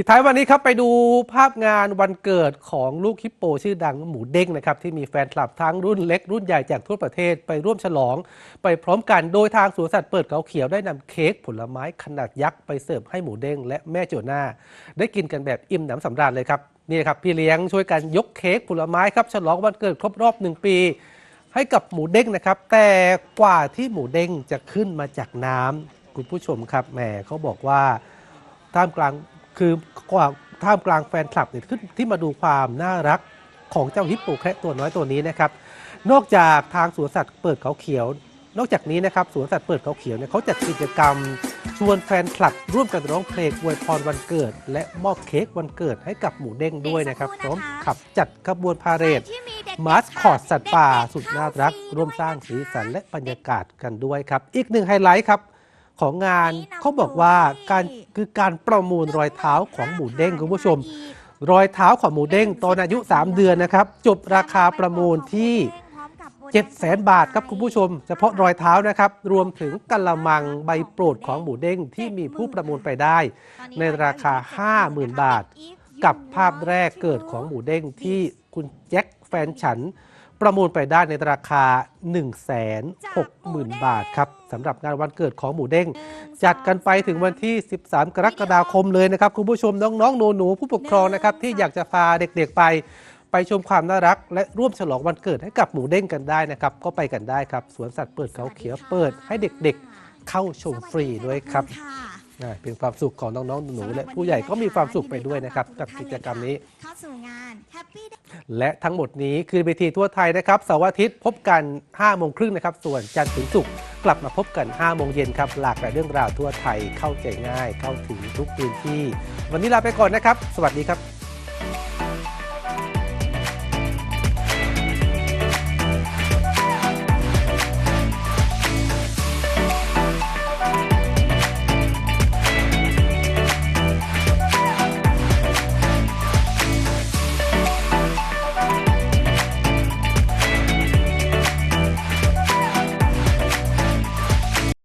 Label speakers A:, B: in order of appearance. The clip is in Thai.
A: ปิดท้ายวันนี้ครับไปดูภาพงานวันเกิดของลูกฮิปโป ชื่อดังหมูเด้งนะครับที่มีแฟนคลับทั้งรุ่นเล็กรุ่นใหญ่จากทั่วประเทศไปร่วมฉลอง ไปพร้อมกันโดยทางสวนสัตว์เปิดเขาเขียวได้นำเค้กผลไม้ขนาดยักษ์ไปเสิร์ฟให้หมูเด้งและแม่โจนาได้กินกันแบบอิ่มหนำสำราญเลยครับนี่ครับพี่เลี้ยงช่วยกันยกเค้กผลไม้ครับฉลองวันเกิดครบรอบหนึ่งปีให้กับหมูเด้งนะครับ แต่กว่าที่หมูเด้งจะขึ้นมาจากน้ำคุณผู้ชมครับแหมเขาบอกว่าท่ามกลาง คือกว่าท่ามกลางแฟนคลับเนี่ยขึ้นที่มาดูความน่ารักของเจ้าฮิปโปแคระตัวน้อยตัวนี้นะครับ นอกจากทางสวนสัตว์เปิดเขาเขียว นอกจากนี้นะครับสวนสัตว์เปิดเขาเขียวเนี่ยเขาจัดกิจกรรม ชวนแฟนคลับ ร่วมกันร้องเพลงอวยพรวันเกิด และมอบเค้กวันเกิดให้กับหมูเด้งด้วยนะครับพร้อมขับจัดขบวนพาเหรดมาสคอตสัตว์ป่า สุดน่ารัก ร่วมสร้างสีสันและบรรยากาศกันด้วยครับ อีกหนึ่งไฮไลท์ครับ ของงานเขาบอกว่าการคือการประมูลรอยเท้าของหมูเด้งคุณผู้ชม รอยเท้าของหมูเด้งตอนอายุ 3 เดือนนะครับ จบราคาประมูลที่7 0 0 0 0บาทครับคุณผู้ชม เฉพาะรอยเท้านะครับ รวมถึงกะละมังใบโปรดของหมูเด้งที่มีผู้ประมูลไปได้ ในราคา 50,000 บาท กับภาพแรกเกิดของหมูเด้งที่คุณแจ็คแฟนฉัน ประมูลไปได้ในราคา 160,000 บาทครับสำหรับงานวันเกิดของหมูเด้ง จัดกันไปถึงวันที่ 13 กรกฎาคมเลยนะครับ คุณผู้ชมน้องๆหนูๆผู้ปกครองนะครับ ที่อยากจะพาเด็กๆไป ไปชมความน่ารัก และร่วมฉลองวันเกิดให้กับหมูเด้งกันได้นะครับ ก็ไปกันได้ครับ สวนสัตว์เปิดเขาเขียวเปิดให้เด็กๆ เข้าชมฟรีด้วยครับ อ่าเป็นความสุขของน้องๆหนูๆและผู้ใหญ่ก็มีความสุขไปด้วยนะครับ กับกิจกรรมนี้
B: เข้าสู่งาน Happy Day
A: และทั้งหมดนี้คือเวทีทั่วไทยนะครับเสาร์อาทิตย์พบกัน5โมงครึ่งนะครับ ส่วนจันทร์ถึงศุกร์กลับมาพบกัน5โมงเย็นครับ หลากหลายเรื่องราวทั่วไทยเข้าใจง่าย เข้าถึงทุกพื้นที่ วันนี้ลาไปก่อนนะครับ สวัสดีครับ